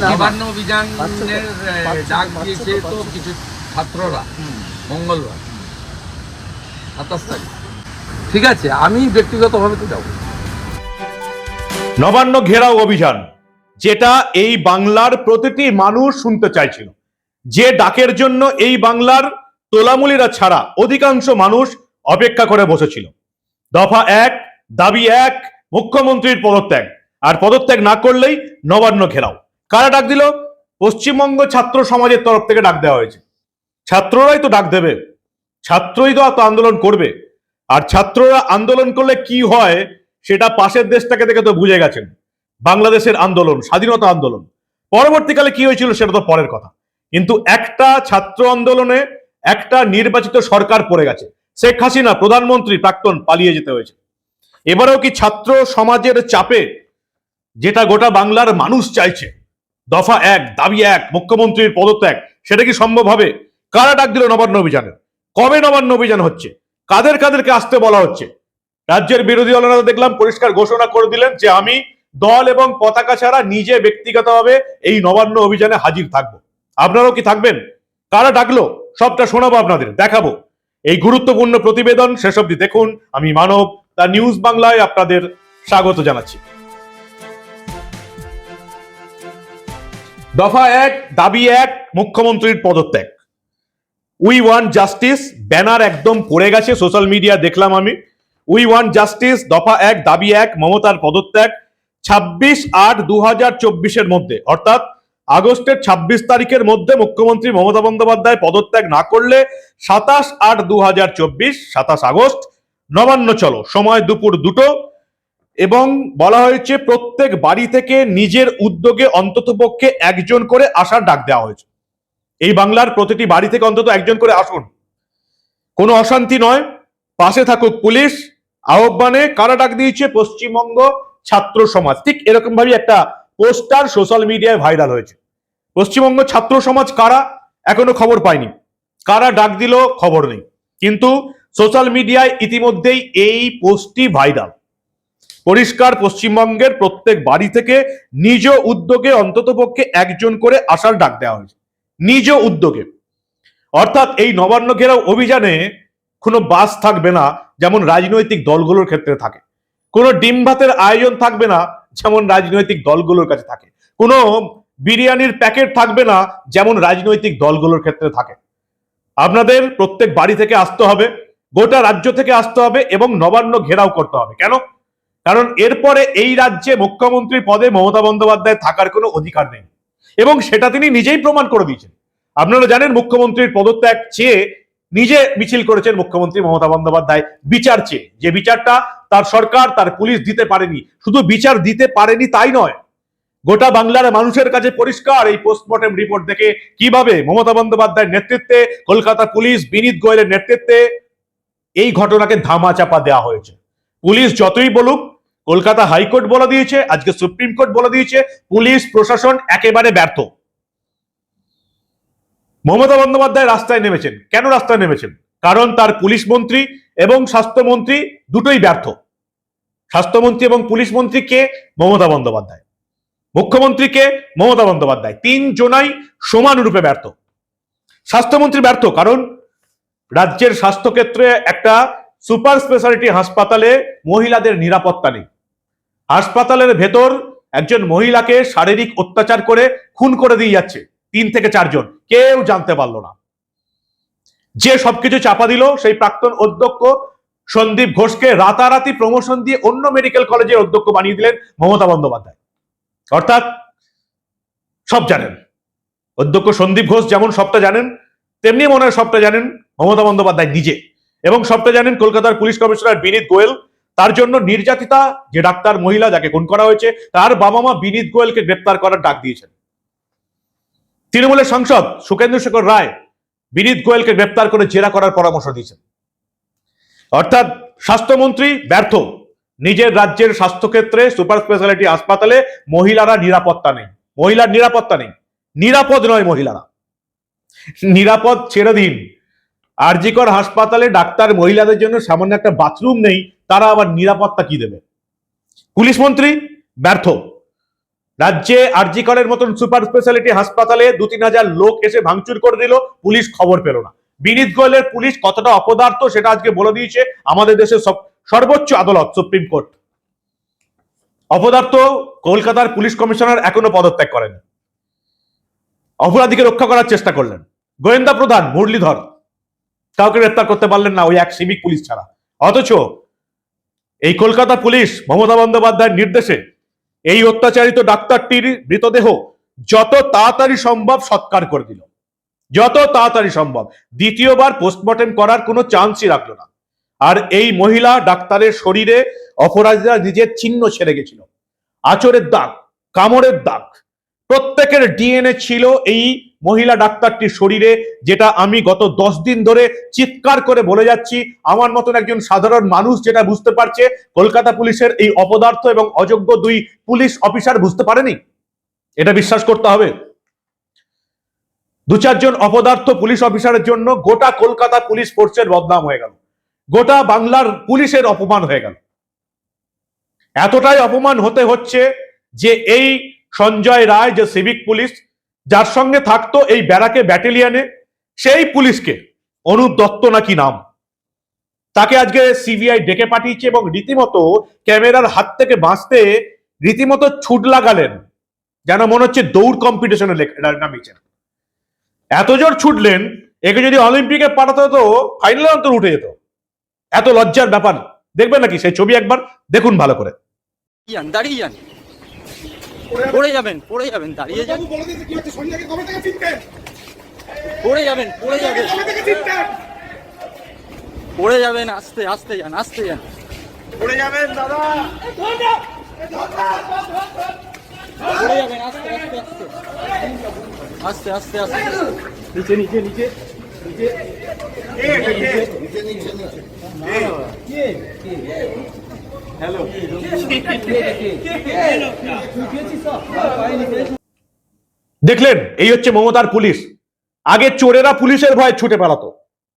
নবান্ন অভিযানের ডাক দিয়েছে তো, তো কিছু ছাত্ররা মঙ্গলবার। সাতাশ তারিখ। ঠিক আছে আমি ব্যক্তিগতভাবে তো যাব। নবান্ন ঘেরাও অভিযান যেটা এই বাংলার প্রতিটি মানুষ শুনতে চাইছিল। যে ডাকের জন্য এই বাংলার তোলামুলিরা ছাড়া অধিকাংশ মানুষ অপেক্ষা করে বসেছিল। দফা এক দাবি এক মুখ্যমন্ত্রীর পদত্যাগ। আর পদত্যাগ না করলেই নবান্ন ঘেরাও। কারা ডাক দিল? পশ্চিমবঙ্গ ছাত্র সমাজের তরফ থেকে ডাক দেওয়া হয়েছে। ছাত্ররাই তো ডাক দেবে। ছাত্রই তো আন্দোলন করবে। আর ছাত্ররা আন্দোলন করলে কি হয়, সেটা পাশের দেশটাকে দেখে তো বুঝে গেছেন। বাংলাদেশের আন্দোলন, স্বাধীনতা আন্দোলন। পরবর্তীকালে কি হয়েছিল সেটা তো পরের কথা। কিন্তু একটা ছাত্র আন্দোলনে একটা নির্বাচিত সরকার পড়ে গেছে। শেখ হাসিনা, প্রধানমন্ত্রী, প্রাক্তন, পালিয়ে যেতে হয়েছে। এবারেও কি ছাত্র সমাজের চাপে, যেটা গোটা বাংলার মানুষ চাইছে দফা এক, দাবি এক, মুখ্যমন্ত্রীর পদত্যাগ, সেটা কি সম্ভব হবে? কারা ডাক দিল নবান্ন অভিযানে কবে নবান্ন অভিযান হচ্ছে? কাদের কাদেরকে আসতে বলা হচ্ছে? রাজ্যের বিরোধী দলনেতা দেখলাম পরিষ্কার ঘোষণা করে দিলেন যে আমি দল এবং পতাকা ছাড়া নিজে ব্যক্তিগতভাবে এই নবান্ন অভিযানে হাজির থাকব। আপনারাও কি থাকবেন? কারা ডাকলো? সবটা শোনাবো আপনাদের, দেখাবো। এই গুরুত্বপূর্ণ প্রতিবেদন শেষ অবধি দেখুন। আমি মানব দা নিউজ বাংলায় আপনাদের স্বাগত জানাচ্ছি। দফা এক, দাবি এক, মুখ্যমন্ত্রীর পদত্যাগ। উই ওয়ান জাস্টিস ব্যানার একদম পড়ে গেছে সোশ্যাল মিডিয়া দেখলাম আমি। উই ওয়ান জাস্টিস দফা এক, দাবি এক, মমতার পদত্যাগ। ছাব্বিশ আট দু হাজার চব্বিশের মধ্যে, অর্থাৎ আগস্টের ছাব্বিশ তারিখের মধ্যে মুখ্যমন্ত্রী মমতা বন্দ্যোপাধ্যায় পদত্যাগ না করলে সাতাশ আট দু হাজার চব্বিশ, সাতাশ আগস্ট নবান্ন চলো, সময় দুপুর দুটো। এবং বলা হয়েছে প্রত্যেক বাড়ি থেকে নিজের উদ্যোগে অন্ততপক্ষে একজন করে আসার ডাক দেওয়া হয়েছে। এই বাংলার প্রতিটি বাড়ি থেকে অন্তত একজন করে আসুন। কোনো অশান্তি নয়। পাশে থাকুক পুলিশ। আহ্বানে কারা ডাক দিয়েছে? পশ্চিমবঙ্গ ছাত্র সমাজ। ঠিক এরকম ভাবে একটা পোস্টার সোশ্যাল মিডিয়ায় ভাইরাল হয়েছে। পশ্চিমবঙ্গ ছাত্র সমাজ কারা? এখনও খবর পায়নি কারা ডাক দিল? খবর নেই। কিন্তু সোশ্যাল মিডিয়ায় ইতিমধ্যেই এই পোস্টটি ভাইরাল। পরিষ্কার পশ্চিমবঙ্গের প্রত্যেক বাড়ি থেকে নিজ উদ্যোগে অন্ততপক্ষে একজন করে আসার ডাক দেওয়া হয়েছে। নিজ উদ্যোগে। অর্থাৎ এই নবান্ন ঘেরাও অভিযানে কোনো বাস থাকবে না, যেমন রাজনৈতিক দলগুলোর ক্ষেত্রে থাকে। কোনো ডিম ভাতের আয়োজন থাকবে না, যেমন রাজনৈতিক দলগুলোর কাছে থাকে। কোনো বিরিয়ানির প্যাকেট থাকবে না, যেমন রাজনৈতিক দলগুলোর ক্ষেত্রে থাকে। আপনাদের প্রত্যেক বাড়ি থেকে আসতে হবে, গোটা রাজ্য থেকে আসতে হবে এবং নবান্ন ঘেরাও করতে হবে। কেন? কারণ এরপরে এই রাজ্যে মুখ্যমন্ত্রী পদে মমতা বন্দ্যোপাধ্যায় থাকার কোনো অধিকার নেই। এবং সেটা তিনি নিজেই প্রমাণ করে দিয়েছেন। আপনারা জানেন মুখ্যমন্ত্রীর পদত্যাগ চেয়ে নিজে মিছিল করেছেন মুখ্যমন্ত্রী মমতা বন্দ্যোপাধ্যায় বিচার চেয়ে। যে বিচারটা তার সরকার, তার পুলিশ দিতে পারেনি, শুধু বিচার দিতে পারেনি তাই নয়, গোটা বাংলার মানুষের কাছে পরিষ্কার এই পোস্টমর্টেম রিপোর্ট দেখে কীভাবে মমতা বন্দ্যোপাধ্যায়ের নেতৃত্বে, কলকাতা পুলিশ, বিনীত গোয়েলের নেতৃত্বে এই ঘটনাকে ধামাচাপা দেওয়া হয়েছে। পুলিশ যতই বলুক কলকাতা হাইকোর্ট বলে দিয়েছে, আজকে সুপ্রিম কোর্ট বলে দিয়েছে, পুলিশ, প্রশাসন একেবারে ব্যর্থ। মমতা বন্দ্যোপাধ্যায় রাস্তায় নেমেছেন। কেন রাস্তায় নেমেছেন? কারণ তার পুলিশ মন্ত্রী এবং স্বাস্থ্যমন্ত্রী দুটোই ব্যর্থ। স্বাস্থ্যমন্ত্রী এবং পুলিশ মন্ত্রী কে? মমতা বন্দ্যোপাধ্যায়। মুখ্যমন্ত্রীকে মমতা বন্দ্যোপাধ্যায়। তিন জনাই সমানরূপে ব্যর্থ। স্বাস্থ্যমন্ত্রী ব্যর্থ কারণ রাজ্যের স্বাস্থ্যক্ষেত্রে একটা সুপার স্পেশালিটি হাসপাতালে মহিলাদের নিরাপত্তা নেই। হাসপাতালের ভেতর একজন মহিলাকে শারীরিক অত্যাচার করে খুন করে দিয়ে যাচ্ছে, তিন থেকে চারজন। কেউ জানতে পারল না। যে সবকিছু চাপা দিল, সেই প্রাক্তন অধ্যক্ষ সন্দীপ ঘোষকে রাতারাতি প্রমোশন দিয়ে অন্য মেডিকেল কলেজের অধ্যক্ষ বানিয়ে দিলেন মমতা বন্দ্যোপাধ্যায়। অর্থাৎ সব জানেন। অধ্যক্ষ সন্দীপ ঘোষ যেমন সবটা জানেন, তেমনি মনে হয় সবটা জানেন মমতা বন্দ্যোপাধ্যায় নিজে। এবং সবটা জানেন কলকাতার পুলিশ কমিশনার বিনীত গোয়েল। তার জন্য নির্যাতিতা যে ডাক্তার মহিলা যাকে খুন করা হয়েছে, তার বাবা মা বিনীত গোয়েলকে গ্রেপ্তার করার ডাক দিয়েছেন। তৃণমূলের সাংসদ সুকেন্দ্র শেখর রায় বিনীত গোয়েলকে গ্রেপ্তার করে জেরা করার পরামর্শ দিয়েছেন। অর্থাৎ স্বাস্থ্যমন্ত্রী ব্যর্থ। নিজের রাজ্যের স্বাস্থ্যক্ষেত্রে সুপার স্পেশালিটি হাসপাতালে মহিলারা নিরাপত্তা নেই। মহিলার নিরাপত্তা নেই। নিরাপদ নয় মহিলারা। নিরাপদ ছেড়ে দিন। আরজিকর হাসপাতালে ডাক্তার মহিলাদের জন্য সামান্য একটা বাথরুম নেই তারা আবার নিরাপত্তা কি দেবে? পুলিশ মন্ত্রী, ব্যর্থ। রাজ্যে আরজিকরের মতন সুপার স্পেশালিটি হাসপাতালে দু তিন হাজার লোক এসে ভাঙচুর করে দিল, পুলিশ খবর পেল না। বিনীত গোয়েলের পুলিশ কতটা অপদার্থ সেটা আজকে বলে দিয়েছে আমাদের দেশের সর্বোচ্চ আদালত, সুপ্রিম কোর্ট। অপদার্থ কলকাতার পুলিশ কমিশনার এখনও পদত্যাগ করেন। অপরাধীকে রক্ষা করার চেষ্টা করলেন। গোয়েন্দা প্রধান মুরলীধর। কাউকে গ্রেপ্তার করতে পারলেন না ওই এক সিভিক পুলিশ ছাড়া। অথচ এই কলকাতা পুলিশ মমতা বন্দ্যোপাধ্যায়ের নির্দেশে এই অত্যাচারিত ডাক্তারটির মৃতদেহ যত তাড়াতাড়ি সম্ভব সৎকার করে দিল। যত তাড়াতাড়ি সম্ভব। দ্বিতীয়বার পোস্টমর্টেম করার কোনো চান্সই রাখল না। আর এই মহিলা ডাক্তারের শরীরে অপরাধীরা নিজের চিহ্ন ছেড়ে গেছিল। আচরের দাগ, কামড়ের দাগ। প্রত্যেকের ডিএনএ ছিল এই মহিলা ডাক্তারটির শরীরে, যেটা আমি গত দশ দিন ধরে চিৎকার করে বলে যাচ্ছি, আমার মতন একজন সাধারণ মানুষ যেটা বুঝতে পারছে, কলকাতা পুলিশের এই অপদার্থ এবং অযোগ্য দুই পুলিশ অফিসার বুঝতে পারেনি? এটা বিশ্বাস করতে হবে। দু চারজন অপদার্থ পুলিশ অফিসারের জন্য গোটা কলকাতা পুলিশ ফোর্সের বদনাম হয়ে গেল। গোটা বাংলার পুলিশের অপমান হয়ে গেল। এতটাই অপমান হতে হচ্ছে যে এই সঞ্জয় রায়, যে সিভিক পুলিশ যার সঙ্গে থাকতো এই ব্যারাকে ব্যাটেলিয়ানে, সেই পুলিশকে। অনুপ দত্ত নাকি নাম? তাকে আজকে সিবিআই ডেকে পাঠিয়েছে এবং রীতিমতো ক্যামেরার হাত থেকে বাঁচতে রীতিমতো ছুট লাগালেন। যেন মনে হচ্ছে দৌড় কম্পিটিশনে নামিয়েছেন। এত জোর ছুটলেন, একে যদি অলিম্পিকে পাঠাতে হতো ফাইনালে অন্তর উঠে যেত। এত লজ্জার ব্যাপার। দেখবেন নাকি সেই ছবি একবার, দেখুন ভালো করে। দাঁড়িয়ে পড়ে যাবেন পড়ে যাবেন দাঁড়িয়ে যান। পড়ে যাবেন পড়ে যাবেন। পড়ে যাবেন আস্তে আস্তে যান আস্তে যান। পড়ে যাবেন দাদা। পড়ে যাবেন আস্তে আস্তে আস্তে। আস্তে আস্তে দেখলেন, এই হচ্ছে মমতার পুলিশ। আগে চোরেরা পুলিশের ভয়ে ছুটে পালাতো।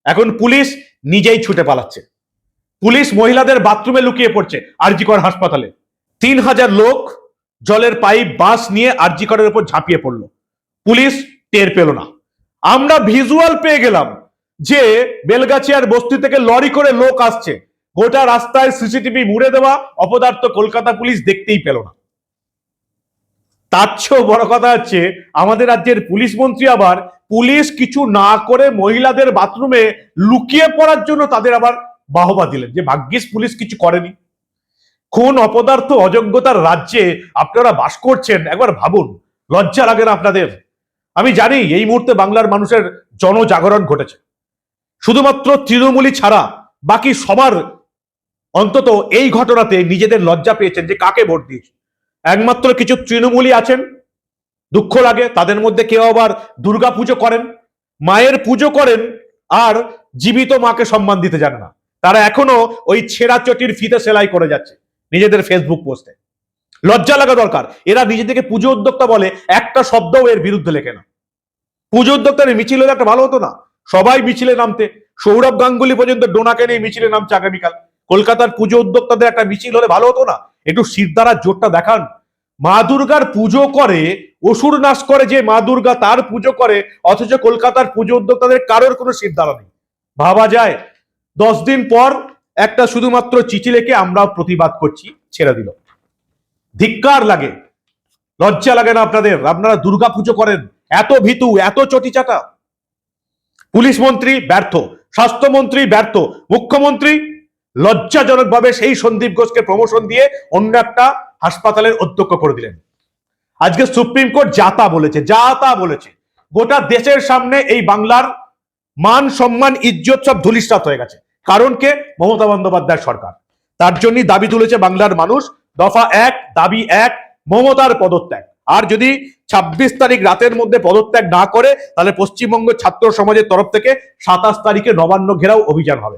এখন পুলিশ নিজেই ছুটে পালাচ্ছে। পুলিশ মহিলাদের বাথরুমে লুকিয়ে পড়ছে আরজিকর হাসপাতালে। তিন হাজার লোক জলের পাইপ বাস নিয়ে আরজিকরের উপর ঝাঁপিয়ে পড়ল। পুলিশ টের পেল না। আমরা ভিজুয়াল পেয়ে গেলাম যে বেলগাছিয়ার বস্তি থেকে লরি করে লোক আসছে। গোটা রাস্তায় সিসিটিভি মুড়ে দেওয়া, অপদার্থ কলকাতা পুলিশ দেখতেই পেল না। তার চেয়েও বড় কথা হচ্ছে, আমাদের রাজ্যের পুলিশ মন্ত্রী আবার পুলিশ কিছু না করে মহিলাদের বাথরুমে লুকিয়ে পড়ার জন্য তাদের আবার বাহবা দিলেন যে, ভাগ্যিস পুলিশ কিছু করেনি। কোন অপদার্থ, অযোগ্যতার রাজ্যে আপনারা বাস করছেন। একবার ভাবুন, লজ্জা লাগে না আপনাদের? আমি জানি এই মুহূর্তে বাংলার মানুষের জনজাগরণ ঘটেছে। শুধুমাত্র তৃণমূলী ছাড়া বাকি সবার অন্তত এই ঘটনাতে নিজেদের লজ্জা পেয়েছেন যে কাকে ভোট দিয়েছে। একমাত্র কিছু তৃণমূলী আছেন, দুঃখ লাগে, তাদের মধ্যে কেউ আবার দুর্গা পুজো করেন, মায়ের পুজো করেন, আর জীবিত মাকে সম্মান দিতে জানে না। তারা এখনও ওই ছেঁড়া চটির ফিতে সেলাই করে যাচ্ছে নিজেদের ফেসবুক পোস্টে লজ্জা লাগা দরকার। এরা নিজেদেরকে পুজো উদ্যোক্তা বলে একটা শব্দও এর বিরুদ্ধে লেখে না। পুজো উদ্যোক্তার মিছিল হলে একটা ভালো হতো না। সবাই মিছিলে নামতে, সৌরভ গাঙ্গুলি পর্যন্ত ডোনাকে নিয়ে মিছিলে নামছে আগামীকাল। কলকাতার পুজো উদ্যোক্তাদের একটা মিছিল হলে ভালো হতো না। একটু শিরদারা জোরটা দেখান। মা দুর্গার পুজো করে, অসুর নাশ করে যে মা দুর্গা তার পুজো করে, অথচ কলকাতার পুজো উদ্যোক্তাদের কারোর কোনো সিদ্ধারা নেই। ভাবা যায়, দশ দিন পর একটা শুধুমাত্র চিঠি লেখে আমরা প্রতিবাদ করছি, ছেড়ে দিল। ধিক্কার লাগে, লজ্জা লাগে না আপনাদের? আপনারা দুর্গা পুজো করেন, এত ভীতু, এত চটি চটিচাটা। পুলিশ মন্ত্রী ব্যর্থ, স্বাস্থ্যমন্ত্রী ব্যর্থ, মুখ্যমন্ত্রী লজ্জাজনকভাবে সেই সন্দীপ ঘোষকে প্রমোশন দিয়ে অন্য একটা হাসপাতালের অধ্যক্ষ করে দিলেন। আজকে সুপ্রিম কোর্ট যাতা বলেছে যাতা বলেছে। গোটা দেশের সামনে এই বাংলার মান, সম্মান, ইজ্জত সব ধুলিসাৎ হয়ে গেছে। কারণ কে? মমতা বন্দ্যোপাধ্যায় সরকার। তার জন্যই দাবি তুলেছে বাংলার মানুষ, দফা এক, দাবি এক, মমতার পদত্যাগ। আর যদি ছাব্বিশ তারিখ রাতের মধ্যে পদত্যাগ না করে, তাহলে পশ্চিমবঙ্গ ছাত্র সমাজের তরফ থেকে সাতাশ তারিখে নবান্ন ঘেরাও অভিযান হবে।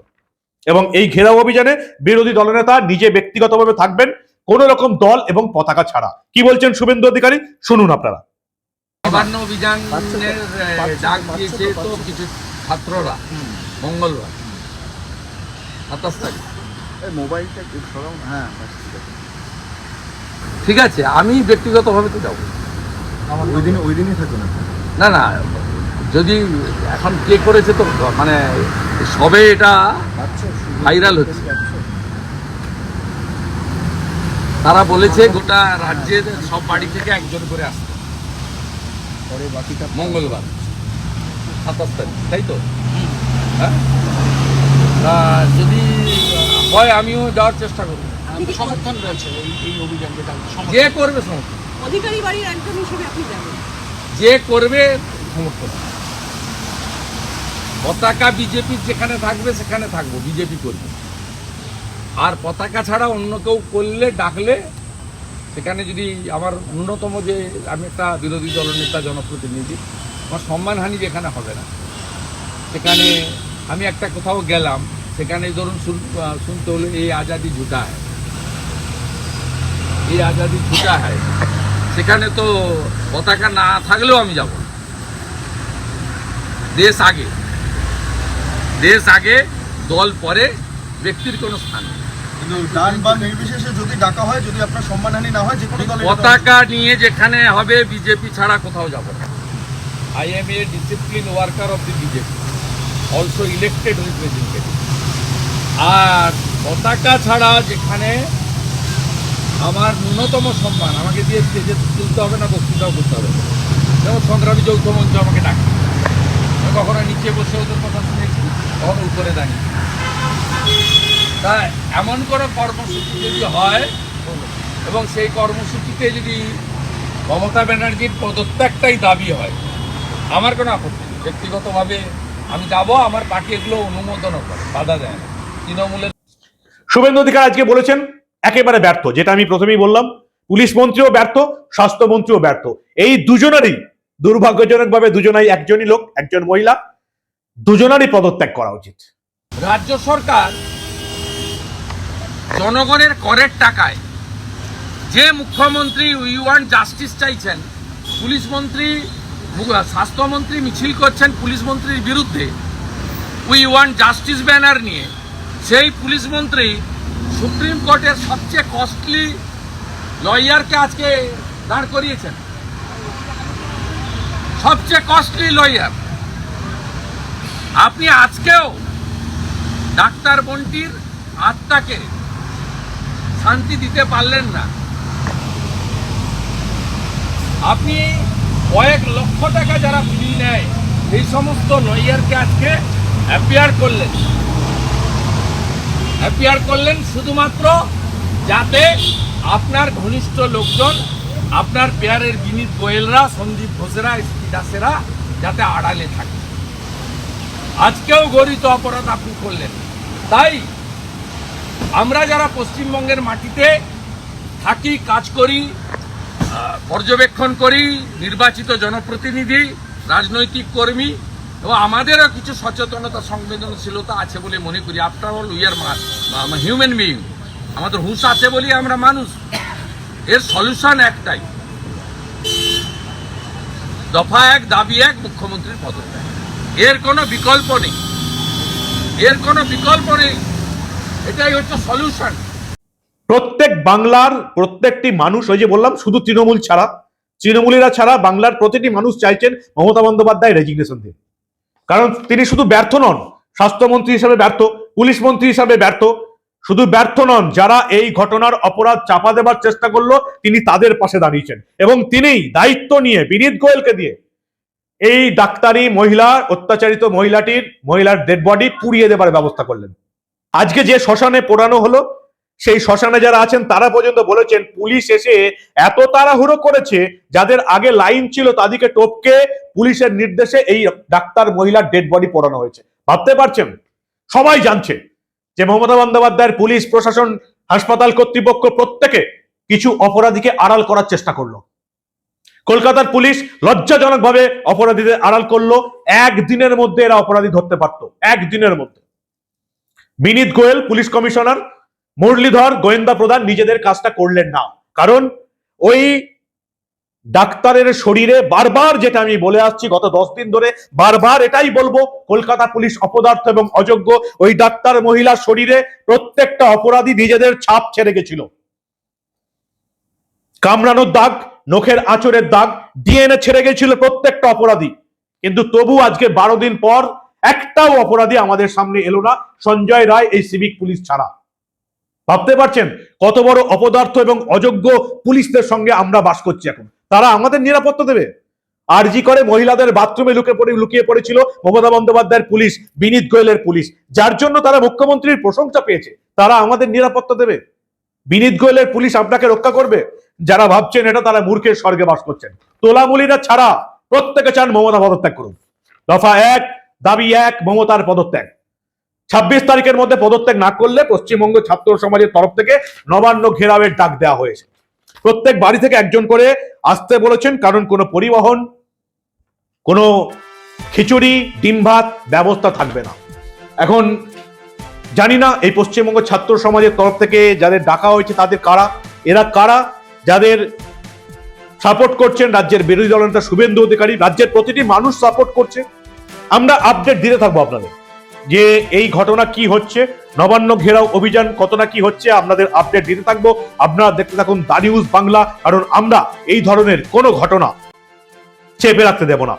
এবং এই ঘেরাও অভিযানে বিরোধী দলনেতা নিজে ব্যক্তিগতভাবে থাকবেন কোন রকম দল এবং পতাকা ছাড়া। কি বলছেন শুভেন্দু অধিকারী? শুনুন আপনারা। নবান্ন অভিযানের ডাক দিয়েছে তো কিছু ছাত্ররা মঙ্গলবার। সাতাশ তারিখ। মোবাইলটা হ্যাঁ ঠিক আছে। আমি ব্যক্তিগতভাবে তো যাব। ওই দিন ওই দিনই থাকবেন না না যদি এখন কে করেছে তো মানে সবে এটা ভাইরাল হচ্ছে। তারা বলেছে গোটা রাজ্যের সব বাড়ি থেকে একজন করে আসতে পরে বাকিটা মঙ্গলবার। সাতাশ তারিখ তাই তো? হ্যাঁ? তা যদি হয় আমিও যাওয়ার চেষ্টা করব। সমর্থন রয়েছে এই অভিযান যেটা যে করবে সমর্থন। অধিকারী বাড়ির একজন হিসেবে আপনি যাবেন। যে করবে সমর্থন। পতাকা বিজেপির যেখানে থাকবে, সেখানে থাকব, বিজেপি করবে। আর পতাকা ছাড়া অন্য কেউ করলে, ডাকলে, সেখানে যদি আমার ন্যূনতম যে, আমি একটা বিরোধী দলনেতা জনপ্রতিনিধি, আমার সম্মানহানি যেখানে হবে না। সেখানে আমি একটা কোথাও গেলাম, সেখানে ধরুন শুন- শুনতে হলে এই আজাদি ঝুটা হয়। এই আজাদি ঝুটা হয়। সেখানে তো পতাকা না থাকলেও আমি যাব। দেশ আগে। দেশ আগে দল পরে ব্যক্তির কোনো স্থান হয় হয় পতাকা নিয়ে যেখানে হবে বিজেপি ছাড়া কোথাও যাব না। I am a discipline worker of the BJP also elected representative আর পতাকা ছাড়া যেখানে আমার ন্যূনতম সম্মান আমাকে দিয়ে স্টেজে তুলতে হবে না বক্তৃতাও করতে হবে। যেমন সংগ্রামী যৌথ মঞ্চ আমাকে ডাকে। কখনো নিচে বসে ওদের কথা শুনেছি। উপরে দাঁড়িয়ে এমন কোনো কর্মসূচি যদি হয়, এবং সেই কর্মসূচিতে যদি মমতা ব্যানার্জির পদত্যাগটাই দাবি হয়, আমার কোনো আপত্তি ব্যক্তিগতভাবে আমি যাব, আমার পার্টি এগুলো অনুমোদনও করে, বাধা দেয় না। তৃণমূলের শুভেন্দু অধিকার আজকে বলেছেন, একেবারে ব্যর্থ, যেটা আমি প্রথমেই বললাম, পুলিশ মন্ত্রীও ব্যর্থ, স্বাস্থ্যমন্ত্রীও ব্যর্থ। এই দুজনেরই দুর্ভাগ্যজনকভাবে দুজনাই একজনই লোক, একজন মহিলা। দুজনারই পদত্যাগ করা উচিত। রাজ্য সরকার জনগণের করের টাকায় যে মুখ্যমন্ত্রী উই ওয়ান জাস্টিস চাইছেন, পুলিশ মন্ত্রী স্বাস্থ্যমন্ত্রী মিছিল করছেন পুলিশ মন্ত্রীর বিরুদ্ধে উই ওয়ান জাস্টিস ব্যানার নিয়ে, সেই পুলিশ মন্ত্রী সুপ্রিম কোর্টের সবচেয়ে কস্টলি লয়ারকে আজকে দাঁড় করিয়েছেন। সবচেয়ে কস্টলি লয়ার আপনি আজকেও ডাক্তার বন্টির আত্মাকে শান্তি দিতে পারলেন না। আপনি কয়েক লক্ষ টাকা যারা ফি নেয় এই সমস্ত লয়ারকে আজকে অ্যাপিয়ার করলেন। অ্যাপিয়ার করলেন শুধুমাত্র যাতে আপনার ঘনিষ্ঠ লোকজন, আপনার পেয়ারের বিনীত গোয়েলরা, সন্দীপ ঘোষেরা এসপি দাসেরা, যাতে আড়ালে থাকে। আজকেও গরিত অপরাধ আপনি করলেন। তাই আমরা যারা পশ্চিমবঙ্গের মাটিতে থাকি, কাজ করি পর্যবেক্ষণ করি, নির্বাচিত জনপ্রতিনিধি, রাজনৈতিক কর্মী এবং আমাদেরও কিছু সচেতনতা, সংবেদনশীলতা আছে বলে মনে করি। After all we are human being আমাদের হুঁশ আছে বলি আমরা মানুষ। এর সলিউশন একটাই। দফা এক, দাবি এক, মুখ্যমন্ত্রীর পদত্যাগ। এর কোনো বিকল্প নেই। এর কোনো বিকল্প নেই। এটাই হচ্ছে সলিউশন প্রত্যেক বাংলার প্রত্যেকটি মানুষ, ওই যে বললাম, শুধু তৃণমূল ছাড়া, তৃণমূলীরা ছাড়া বাংলার প্রতিটি মানুষ চাইছেন মমতা বন্দ্যোপাধ্যায় রেজিগনেশন দিন কারণ তিনি শুধু ব্যর্থ নন, স্বাস্থ্যমন্ত্রী হিসাবে ব্যর্থ, পুলিশ মন্ত্রী হিসাবে ব্যর্থ। শুধু ব্যর্থ নন, যারা এই ঘটনার অপরাধ চাপা দেবার চেষ্টা করল, তিনি তাদের পাশে দাঁড়িয়েছেন। এবং তিনিই দায়িত্ব নিয়ে, বিনীত গোয়েলকে দিয়ে এই ডাক্তারি মহিলা, অত্যাচারিত মহিলাটির, মহিলার ডেড বডি পুড়িয়ে দেবার ব্যবস্থা করলেন। আজকে যে শ্মশানে পোড়ানো হলো, সেই শ্মশানে যারা আছেন, তারা পর্যন্ত বলেছেন, পুলিশ এসে এত তাড়াহুড়ো করেছে, যাদের আগে লাইন ছিল, তাদেরকে টপকে পুলিশের নির্দেশে এই ডাক্তার মহিলার ডেড বডি পোড়ানো হয়েছে। ভাবতে পারছেন? সবাই জানছে যে মমতা বন্দ্যোপাধ্যায়ের পুলিশ, প্রশাসন, হাসপাতাল কর্তৃপক্ষ প্রত্যেকে কিছু অপরাধীকে আড়াল করার চেষ্টা করল। কলকাতার পুলিশ লজ্জাজনকভাবে অপরাধীদের আড়াল করল। একদিনের মধ্যে এরা অপরাধী ধরতে পারত। একদিনের মধ্যে। বিনীত গোয়েল, পুলিশ কমিশনার, মুরলীধর, গোয়েন্দা প্রধান নিজেদের কাজটা করলেন না। কারণ ওই ডাক্তারের শরীরে বারবার যেটা আমি বলে আসছি, গত দশ দিন ধরে বারবার এটাই বলব, কলকাতা পুলিশ অপদার্থ এবং অযোগ্য ওই ডাক্তার মহিলার শরীরে প্রত্যেকটা অপরাধী নিজেদের ছাপ ছেড়ে গেছিল। কামড়ানোর দাগ নখের আঁচড়ের দাগ ডিএনএ ছেড়ে গেছিল প্রত্যেকটা অপরাধী। কিন্তু তবু আজকে বারো দিন পর একটাও অপরাধী আমাদের সামনে এলো না। সঞ্জয় রায় এই সিভিক পুলিশ ছাড়া। ভাবতে পারছেন কত বড় অপদার্থ এবং অযোগ্য পুলিশদের সঙ্গে আমরা বাস করছি এখন? তারা আমাদের নিরাপত্তা দেবে। আরজি করে মহিলাদের বাথরুমে লুকে পড়ে লুকিয়ে পড়েছিল মমতা বন্দ্যোপাধ্যায়ের পুলিশ, বিনীত গোয়েলের পুলিশ, যার জন্য তারা মুখ্যমন্ত্রীর প্রশংসা পেয়েছে। তারা আমাদের নিরাপত্তা দেবে। বিনীত গোয়েলের পুলিশ আপনাকে রক্ষা করবে? যারা ভাবছেন এটা তারা মূর্খের স্বর্গে বাস করছেন। তোলামুলিরা ছাড়া প্রত্যেকে চান মমতা পদত্যাগ করুন। দফা এক, দাবি এক, মমতার পদত্যাগ। ছাব্বিশ তারিখের মধ্যে পদত্যাগ না করলে পশ্চিমবঙ্গ ছাত্র সমাজের তরফ থেকে নবান্ন ঘেরাওয়ের ডাক দেওয়া হয়েছে। প্রত্যেক বাড়ি থেকে একজন করে আসতে বলেছেন, কারণ কোনো পরিবহন, কোনো খিচুড়ি, ডিম ভাত ব্যবস্থা থাকবে না। এখন জানি না এই পশ্চিমবঙ্গ ছাত্র সমাজের তরফ থেকে যাদের ডাকা হয়েছে তাদের কারা, এরা কারা? যাদের সাপোর্ট করছেন রাজ্যের বিরোধী দলনেতা শুভেন্দু অধিকারী, রাজ্যের প্রতিটি মানুষ সাপোর্ট করছে। আমরা আপডেট দিতে থাকব আপনাদের যে এই ঘটনা কি হচ্ছে, নবান্ন ঘেরাও অভিযান কত না কি হচ্ছে, আপনাদের আপডেট দিতে থাকব। আপনারা দেখতে থাকুন দা নিউজ বাংলা, কারণ আমরা এই ধরনের কোনো ঘটনা চেপে রাখতে দেব না।